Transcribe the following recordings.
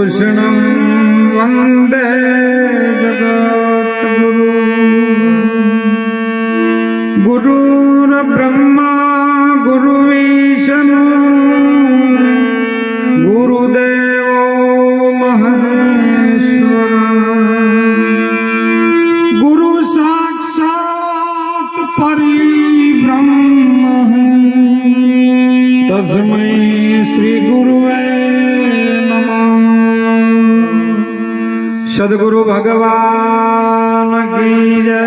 કૃષ્ણં વંદે જગતગુરુ ગુરુર્બ્રહ્મા ગુરુવિષ્ણુ ગુરુદેવો મહેશ્વર ગુરુ સાક્ષાત પરિબ્રહ્મ તસ્મૈ શ્રી ગુરુવે સદગુરુ ભગવાન કી જય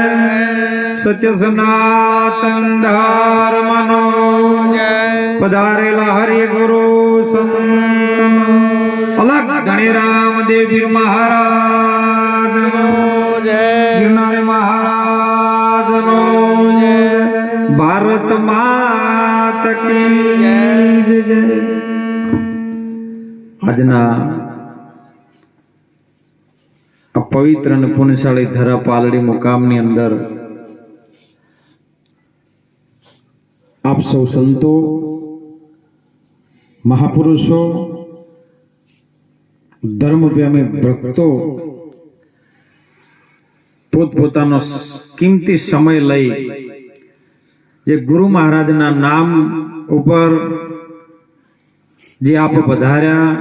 સત્ય સનાતન ધર્મનો પધારેલા હરિ ગુરુ અલગ ધણીરામ દેવી મહારાજ ગિરનાર મહારાજ ભારત માત કી જય આજના આ પવિત્ર અને પુણ્યશાળી ધરા પાલડી મુકામની અંદર આપ સૌ સંતો મહાપુરુષો ધર્મપ્રેમી ભક્તો પોતપોતાનો કિંમતી સમય લઈ જે ગુરુ મહારાજના નામ ઉપર જે આપ પધાર્યા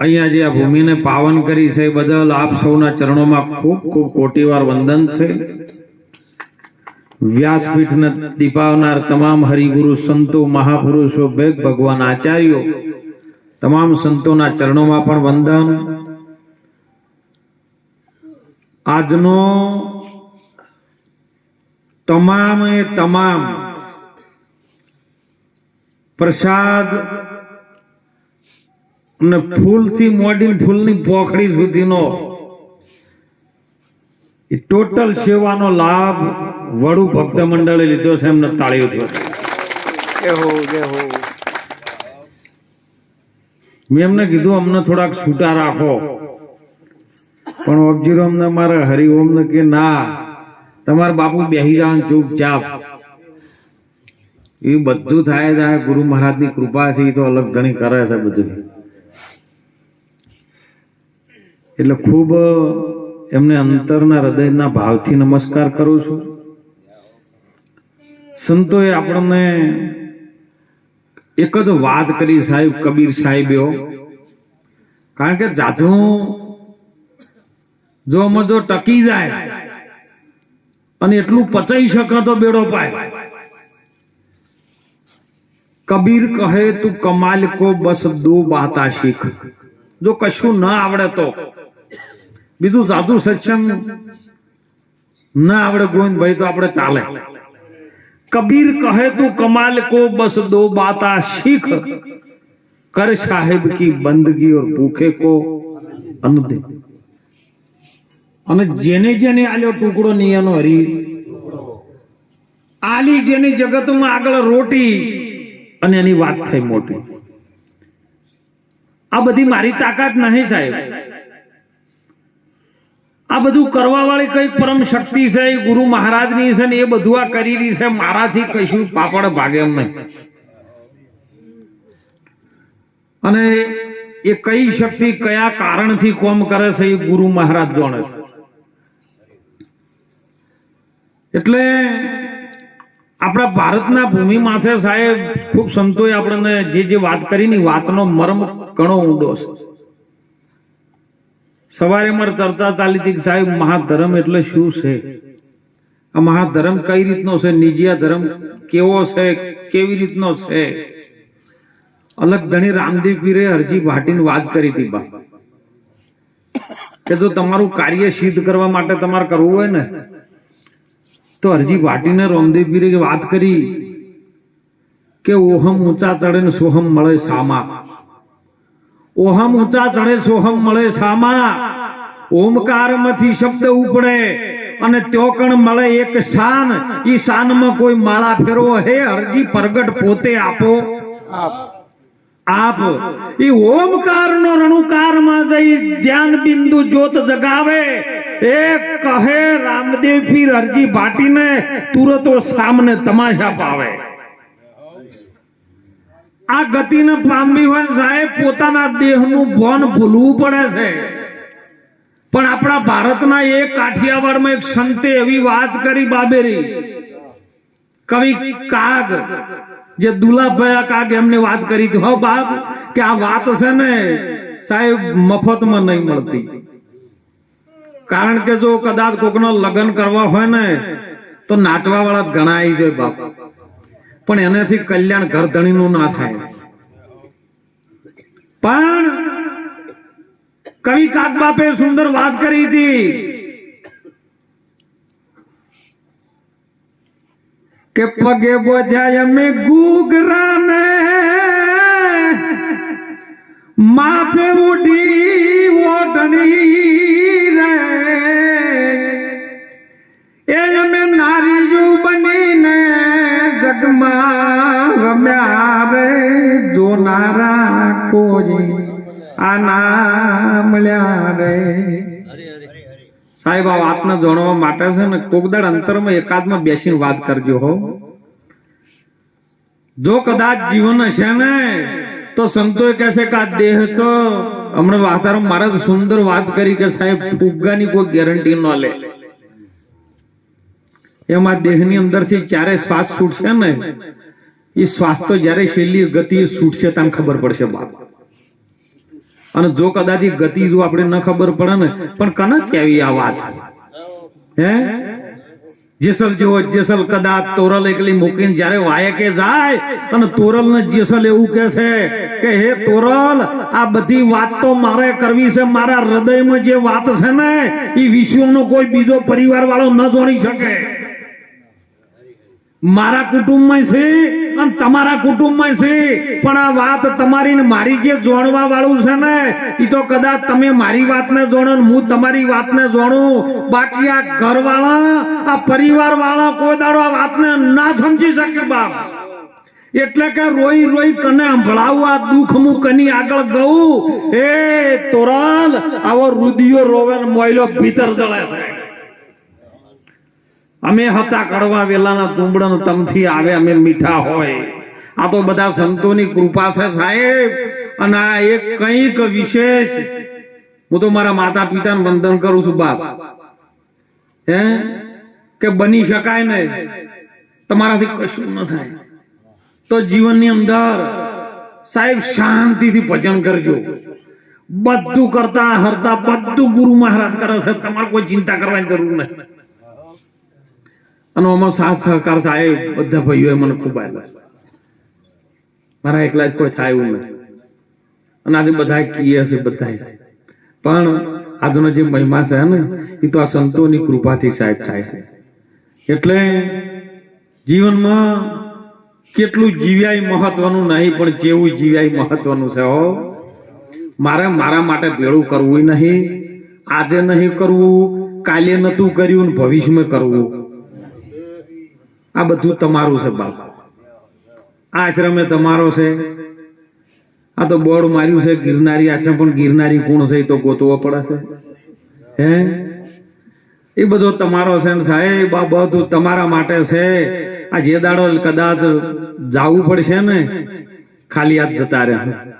અહીંયા જે આ ભૂમિને પાવન કરી છે એ બદલ આપ સૌના ચરણોમાં ખૂબ ખૂબ કોટીવાર વંદન છે. વ્યાસપીઠને દીપાવનાર તમામ હરિગુરુ સંતો, મહાપુરુષો બેગ ભગવાન આચાર્યો, તમામ સંતોના ચરણોમાં પણ વંદન. આજનો તમામ તમામ પ્રસાદ અને ફૂલથી મોડી ફૂલની પોખડી સુધીનો ટોટલ સેવાનો લાભ વડુ ભક્ત મંડળે લીધો છે એમને તાળીઓ થયો મેં એમને કીધું અમને થોડાક છૂટા રાખો. પણ ઓબજીરો અમને મારે હરિઓમ ને કે ના તમારા બાપુ બેહી જાવ ચૂપચાપ. એ બધું થાય થાય ગુરુ મહારાજની કૃપા છે એ તો અલગ ઘણી કરે છે બધું. એટલે ખૂબ એમને અંતરના હૃદયના ભાવથી નમસ્કાર કરું છું. સંતોએ આપણને એક જ વાત કરી સાહેબ કબીર સાહેબેઓ કારણ કે જાતું જો આમાં જો ટકી જાય અને એટલું પચાઈ શકે તો બેડો પાય. કબીર કહે, તું કમાલ કો, બસ દો બાતા શીખ. જો કશું ન આવડે તો. બીજું સાધુ સત્સંગ ના આવડે ગોવિંદભાઈ તો આપણે ચાલે. કબીર કહે તું કમાલ કો બસ દો બાતા શીખ. કર સાહેબ કી બંદગી ઓર ભૂખે કો અનુદે. અને જેને જેને આલ્યો ટુકડો નિયનો હરી. આલી જેની જગતમાં આગળ રોટી. અને એની વાત થઈ મોટી. આ બધી મારી તાકાત નહીં સાહેબ. આ બધું કરવા વાળી કઈ પરમ શક્તિ છે, એ ગુરુ મહારાજની છે ને એ બધું આ કરી રહી છે, મારાથી કશું પાપડ ભાગે નહીં. અને એ કઈ શક્તિ કયા કારણથી કોમ કરે છે, એ ગુરુ મહારાજ જાણે છે. એટલે આપણા ભારતના ભૂમિ માથે સાહેબ, ખૂબ સંતોએ આપણને જે જે વાત કરી ની વાતનો મર્મ ઘણો ઊંડો છે. સવારે મારે ચર્ચા ચાલી હતી કે સાહેબ, મહાધર્મ એટલે શું છે? આ મહાધર્મ કઈ રીતનો છે? નિજિયા ધર્મ કેવો છે? કેવી રીતનો છે? અલગ ધણી રામદેવ પીરે હરજી ભાટીને વાત કરી હતી, બા. કે જો તમારું કાર્ય સિદ્ધ કરવા માટે તમારે કરવું હોય ને, તો હરજી ભાટીને રામદેવ પીરે વાત કરી કે ઓહમ ઊંચા ચડે ને સોહમ મળે સામા. ઓહમ ઊંચા ચડે સોહમ મળે સામા. ઓમકારમાંથી શબ્દ ઉપડે અને ત્યોકણ મળે એક શાન. ઈ શાનમાં કોઈ માળા ફેરવો. હે હરજી પ્રગટ પોતે આપો. આપ. ઈ ઓમકાર નો રણુકારમાં જઈ ધ્યાન બિંદુ જોત જગાવે. એ કહે રામદેવ પીર હરજી ભાટીને તુરતો સામને તમાશા પાવે. આ ગતિને પામવી હોય સાહેબ, પોતાના દેહનું ભાન ભૂલવું પડે છે. પણ આપણા ભારતના એક કાઠિયાવાડમાં એક સંતે એવી વાત કરી બાબેરી. કવિ કાગ, જે દુલાભાઈ કાગ એમને વાત કરી હતી. હો બાપ, કે આ વાત છે ને સાહેબ, મફતમાં નહીં મળતી. કારણ કે જો કદાચ કોકનો લગ્ન કરવા હોય ને, તો નાચવા વાળા ઘણા આવી જાય બાપ. પણ એનાથી કલ્યાણ ઘરધણીનું ના થાય. પણ કવિ કાક બાપે સુંદર વાત કરી હતી કે પગે બોધ્યા અમે ગુગરાને માથે ઉડી ઓઢણી જગમાં રમ્યા રે જોનારા કોઈ આના મળ્યા રે સાહેબ, આ વાતને જાણવા માટે છે ને કોકદાડ અંતરમાં એકાદમાં બેસીને વાત કરજો હો. જો કદાચ જીવન હશે ને, તો સંતો કહેશે કે આ દેહ તો, હમણાં વાતાવરણ મારા સુંદર વાત કરી કે સાહેબ, ફુગ્ગાની કોઈ ગેરંટી ન લે. એમાં દેહની અંદરથી ક્યારે શ્વાસ છૂટશે ને એ શ્વાસ તો જ્યારે છેલ્લી ગતિ છૂટશે તને ખબર પડશે બાપ. અને જો કદાચ ગતિ જો આપણે ન ખબર પડે ને, પણ કનક કેવી આ વાત? હે? જેસલ જેવો જેસલ, કદાચ તોરલ એકલી મૂકીને જ્યારે વાયકે જાય, અને તોરલ ને જેસલ એવું કે છે કે, હે તોરલ, આ બધી વાત તો મારે કરવી છે, મારા હૃદયમાં જે વાત છે ને એ વિશ્વનો કોઈ બીજો પરિવાર વાળો ન જોડી શકે. મારા કુટુંબમાં છે અને તમારા કુટુંબમાં છે. પણ આ વાત તમારી ને મારી જે જોણવા વાળું છે ને એ તો કદાચ તમે મારી વાતને જોણો હું તમારી વાતને જોણું. બાકી આ ઘરવાળા, આ પરિવાર વાળા કોઈ દાડો આ વાતને ના સમજી શકે બાપ. એટલે કે રોઈ રોઈ કને સંભળાવું આ દુઃખ હું કની આગળ ગઉં. એ તોરલ આવો રુદિયો રોવે મોયલો ભીતર જળે છે. અમે હતા કડવા વેલાના તુંબડન તમથી આવે, અમે મીઠા હોય. આ તો બધા સંતોની કૃપા છે સાહેબ. અને આ એક કંઈક વિશેષ. હું તો મારા માતા પિતાને વંદન કરું છું, બાપ. હે? કે બની શકાય ને, તમારાથી કશું ન થાય. તો જીવનની અંદર સાહેબ શાંતિથી ભજન કરજો. બધું કરતા હરતા બધું ગુરુ મહારાજ કરે છે. તમારે કોઈ ચિંતા કરવાની જરૂર નથી. અને આમાં સાથ સહકાર સાહેબ બધા ભાઈઓએ મને ખૂબ આવ્યા મારા એકલા જ કોઈ થાય એવું નથી અને આજે બધા કીએ છે બધા પણ આજનો જે મહિમા છે ને, એ તો આ સંતોની કૃપાથી સાહેબ થાય છે. એટલે જીવનમાં કેટલું જીવ્યાય મહત્વનું નહીં, પણ જેવું જીવ્યાય મહત્વનું છે હો. મારે મારા માટે ભેળું કરવું નહીં. આજે નહીં કરવું, કાલે નતું કર્યું ભવિષ્યમાં કરવું. આ બધું તમારું છે, બાપ. આ આશ્રમે તમારો છે. આ તો બોર્ડ માર્યું છે, ગિરનારી આશ્રમ પણ ગિરનારી કોણ છે એ તો ગોતવો પડે છે. હે? એ બધો તમારો છે ને સાહેબ, આ બધું તમારા માટે છે. આ જે દાડો કદાચ જાવું પડશે ને, ખાલી હાથ જતા રહે.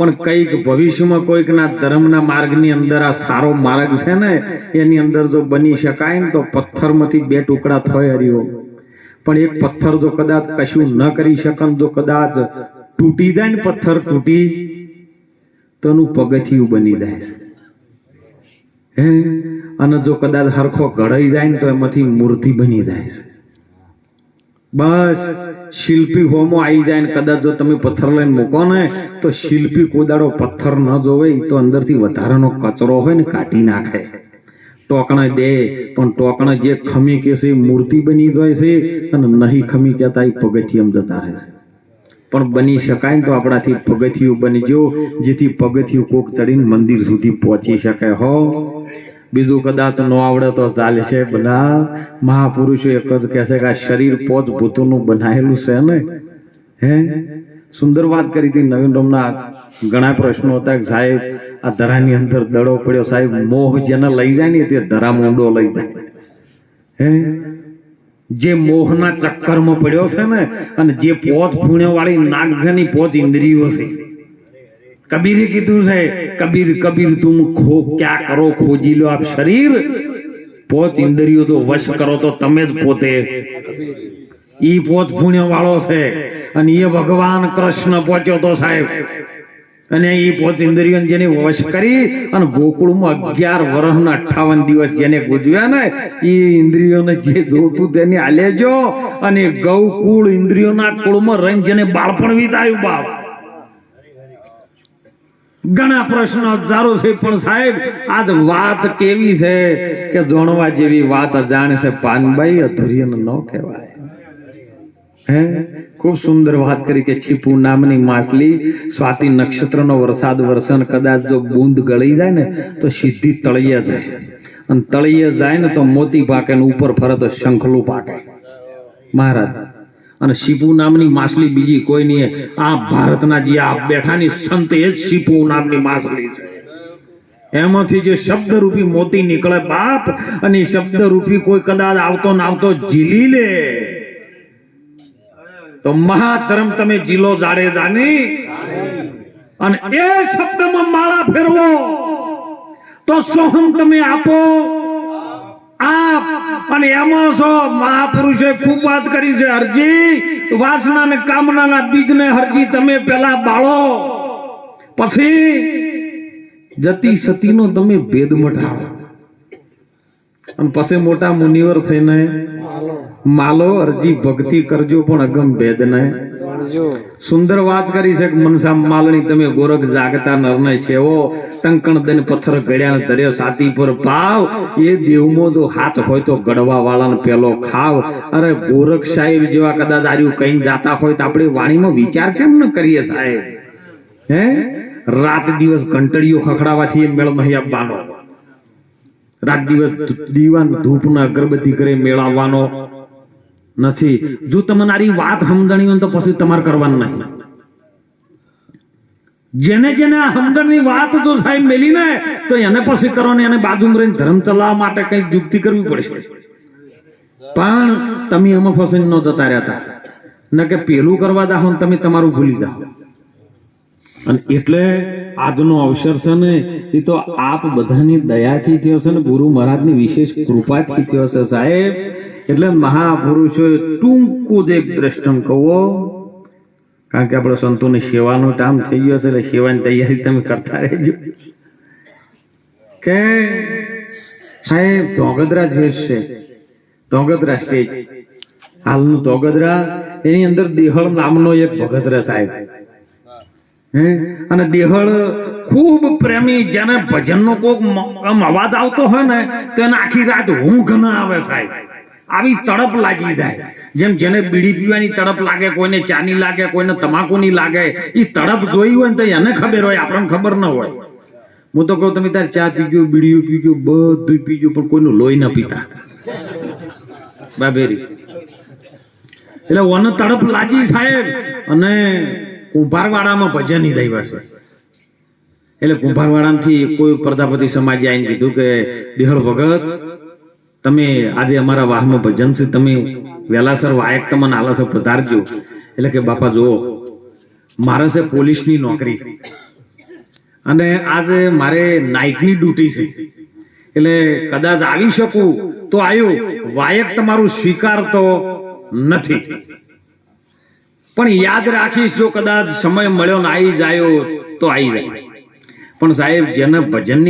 પણ કંઈક ભવિષ્યમાં કોઈકના ધર્મના માર્ગની અંદર આ સારો માર્ગ છે ને, એની અંદર જો બની શકાય ને તો પથ્થરમાંથી બે ટુકડા થાય હરિયો પણ એક પથ્થર જો કદાચ કશું ન કરી શકે તો કદાચ તૂટી જાય ને પથ્થર તૂટી, તો એનું પગથિયું બની જાય છે. હે? અને જો કદાચ હરખો ઘડાઈ જાય ને તો એમાંથી મૂર્તિ બની જાય છે. બસ, શિલ્પી હોમો આવી જાય ને કદાચ જો તમે પથ્થર લઈને મૂકો ને, તો શિલ્પી કોદાડો પથ્થર ન જોવે તો અંદરથી વધારાનો કચરો હોય ને કાઢી નાખે. ટોકણા દે, પણ ટોકણા જે ખમી કે છે મૂર્તિ બની જાય છે, અને નહીં ખમી કહેતા એ પગથિયમ જતા રહે છે. પણ બની શકાય ને તો આપણાથી પગથિયું બનજો, જેથી પગથિયું કોક ચડીને મંદિર સુધી પહોંચી શકે, હો. બીજું કદાચ ન આવડે તો ચાલશે બધા મહાપુરુષો એક જ કહેશે કે આ શરીર પોત ભૂતોનું બનાવેલું છે ને? હે? સુંદર વાત કરી હતી નવીન રમના ઘણા પ્રશ્નો હતા કે સાહેબ, આ ધરાની અંદર દડો પડ્યો, સાહેબ, મોહ જેને લઈ જાય ને તે ધરા મોંડો લઈ જાય. હે? જે મોહના ચક્કરમાં પડ્યો છે ને, અને જે પોચ ફૂણ્યો વાળી નાગ છે પોચ ઇન્દ્રિયો છે. કબીરે કીધું છે, કબીર કબીર તું ખો, ક્યાં કરો? ખોજી લો આપ શરીર. પોત ઇન્દ્રિયો તો વશ કરો તો તમે જ પોતે. ઈ પોત પુણ્ય વાળો છે અને એ ભગવાન કૃષ્ણ પહોંચ્યો તો સાહેબ. અને એ પોચ ઇન્દ્રિયો જેને વશ કરી અને ગોકુળમાં અગિયાર વર્ષના અઠાવન દિવસ જેને ગુજવ્યા ને એ ઇન્દ્રિયોને જે જોતું તેને આલેજો અને ગૌકુળ ઇન્દ્રિયોના કુળમાં રંગ જેને બાળપણ વિતાયું બાપ. ઘણા પ્રશ્નો હજારો છે, પણ સાહેબ, આજ વાત કેવી છે કે જોણવા જેવી વાત અજાણ છે પાનબાઈ અધુર્યન ન કહેવાય. હે? ખૂબ સુંદર વાત કરી કે છીપુ નામની માછલી સ્વાતિ નક્ષત્રનો વરસાદ વરસન કદાચ જો બૂંદ ગળી જાય ને, તો સીધી તળિયે જાય. અને તળિયે જાય ને તો મોતી પાકે ને ઉપર ફરે તો શંખલું પાકે. મહારાજ અને શીપુ નામની માછલી બીજી કોઈ નહીં. આ ભારતના જે આ બેઠાની સંત એ જ શીપુ નામની માછલી છે. એમાંથી જે શબ્દરૂપી મોતી નીકળે બાપ, અને શબ્દરૂપી કોઈ કદાચ આવતો ને આવતો ઝીલી લે. તો મહાધર્મ તમે જીલો જાડે જાની. અને એ શબ્દમાં માળા ફેરવો. તો સોહમ તમે આપો. આપ અને એમાં છો મહાપુરુષે ખૂબ વાત કરી છે, હરજી, વાસના ને કામનાના બીજને હરજી તમે પેલા બાળો. પછી જતી સતીનો તમે ભેદ મટાડો. અને પછી મોટા મુનિવર થઈને માલો અરજી ભક્તિ કરજો પણ અગમ ભેદ ને સુંદર વાત કરી છે કે મનસા માલણી તમે ગોરખ જાગતા નરને સેવો ટંકણ દઈને પથ્થર ગળ્યા ધર્યો સાતી પર પાવ. એ દેવમો જો હાથ હોય તો ગડવા વાળાને પેલો ખાવ. અરે ગોરખ સાહેબ જેવા કદાચ આર્યું કઈ જાતા હોય તો આપણે વાણીમાં વિચાર કેમ ન કરીએ સાહેબ? હે? રાત દિવસ ઘંટડીઓ ખખડાવાથી એ મેળ મહિયા આપવાનો રાત દિવસ દીવાન ધૂપના અગરબત્તી કરે મેળવવાનો નથી. જો તમારી વાત સમજણી હોય તો પછી તમારે કરવાનું નહીં. જેને જેને આ સમજણની વાત જો સાહેબ મેલી ને, તો એને પછી કરવાની એને બાજુમાં રહીને ધર્મ ચલાવવા માટે કંઈક યુક્તિ કરવી પડશે. પણ તમે એમાં ફસીને ન જતા રહેતા. ન કે પેલું કરવા દાહો ને તમે તમારું ભૂલી જાઓ. અને એટલે આજનો અવસર છે ને, એ તો આપ બધાની દયાથી થયો છે ને, ગુરુ મહારાજની વિશેષ કૃપાથી થયો છે સાહેબ. એટલે મહાપુરુષો, ટૂંકું એક દ્રષ્ટમ કહો. કારણ કે આપણે સંતોની સેવાનો ટાઈમ થઈ ગયો છે, એટલે સેવાની તૈયારી તમે કરતા રહેજો. કે સાહેબ ધોગદરા જે છે ધોગદરા સ્ટેજ હાલનું ધોગદરા એની અંદર દેહળ નામનો એક ભગતરા સાહેબ. અને દેહળ ખૂબ પ્રેમી, જેને ભજનનો મ- આમ અવાજ આવતો હોય ને તો એને આખી રાત ઊંઘ ના આવે સાહેબ. આવી તડપ લાગી જાય. જેમ જેને બીડી પીવાની તડપ લાગે, કોઈને ચાની લાગે, કોઈને તમાકુની લાગે એ તડપ જોઈ હોય ને તો એને ખબર હોય, આપણને ખબર ન હોય. હું તો કહું, તમે તાર ચા પીજો બીડીઓ પીજો બધું પીજો પણ કોઈનું લોહી ન પીતા. બાબેરી. એટલે ઓને તડપ લાગી સાહેબ. અને કુંભારવાડામાં ભજન ઈ રહી છે. એટલે કુંભારવાડામાંથી કોઈ પ્રજાપતિ સમાજે આવીને કીધું કે, દેહળ ભગત, તમે આજે અમારા વાહમાં ભજન છે, તમે વેલાસર વાયક તમને આલા છે, પધારજો. એટલે કે, બાપા, જુઓ, મારે છે પોલીસની નોકરી. અને આજે મારે નાઇટની ડ્યુટી છે. એટલે કદાચ આવી શકું તો આવ્યું વાયક તમારું સ્વીકારતો નથી. પણ યાદ રાખીશ જો કદાચ સમય મળ્યો ને આવી જાયો તો આવી જાય. પણ સાહેબ, જેને ભજનની